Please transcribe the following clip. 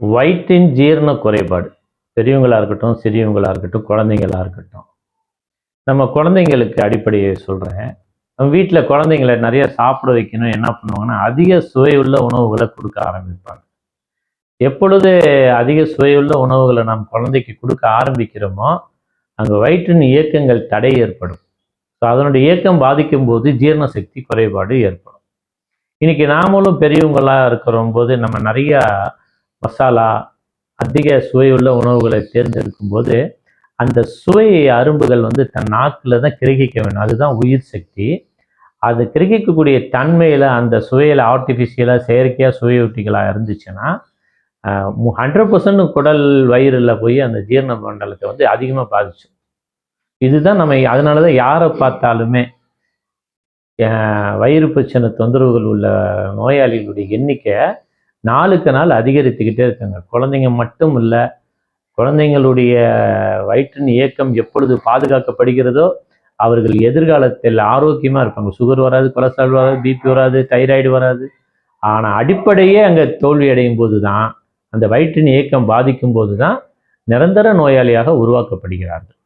வயிற்றின் ஜீரண குறைபாடு. பெரியவங்களாக இருக்கட்டும் சிறியவங்களாக இருக்கட்டும் குழந்தைங்களா இருக்கட்டும். நம்ம குழந்தைங்களுக்கு அடிப்படையை சொல்கிறேன் நம்ம வீட்டில் குழந்தைங்கள நிறைய சாப்பிட வைக்கணும் என்ன பண்ணுவாங்கன்னா அதிக சுவையுள்ள உணவுகளை கொடுக்க ஆரம்பிப்பாங்க. எப்பொழுது அதிக சுவையுள்ள உணவுகளை நாம் குழந்தைக்கு கொடுக்க ஆரம்பிக்கிறோமோ அங்கே வயிற்றின் இயக்கங்கள் தடை ஏற்படும். ஸோ அதனுடைய இயக்கம் பாதிக்கும் போது ஜீரண சக்தி குறைபாடு ஏற்படும். இன்னைக்கு நாமளும் பெரியவங்களாக இருக்கிற போது நம்ம நிறையா மசாலா அதிக சுவையுள்ள உணவுகளை தேர்ந்தெடுக்கும் போது அந்த சுவை அரும்புகள் வந்து தன் நாக்கில் தான் கிரகிக்க வேணும் அதுதான் உயிர் சக்தி. அது கிரகிக்கக்கூடிய தன்மையில் அந்த சுவையில் ஆர்டிஃபிஷியலாக செயற்கையாக சுவையொட்டிகளாக இருந்துச்சுன்னா ஹண்ட்ரட் பர்சன்ட் குடல் வயிறில் போய் அந்த ஜீரண மண்டலத்தை வந்து அதிகமாக பாதிச்சு. இதுதான் நம்ம அதனால தான் யாரை பார்த்தாலுமே வயிறு பிரச்சனை தொந்தரவுகள் உள்ள நோயாளிகளுடைய எண்ணிக்கை நாளுக்கு நாள் அதிகரித்துக்கிட்டே இருக்காங்க. குழந்தைங்க மட்டும் இல்லை குழந்தைங்களுடைய வயிற்றின் இயக்கம் எப்பொழுது பாதுகாக்கப்படுகிறதோ அவர்கள் எதிர்காலத்தில் ஆரோக்கியமாக இருப்பாங்க. சுகர் வராது கொலஸ்ட்ரால் வராது பிபி வராது தைராய்டு வராது. ஆனால் அடிப்படையே அங்கே தோல்வி அடையும் போது தான் அந்த வயிற்றின் இயக்கம் பாதிக்கும் போது தான் நிரந்தர நோயாளியாக உருவாக்கப்படுகிறார்கள்.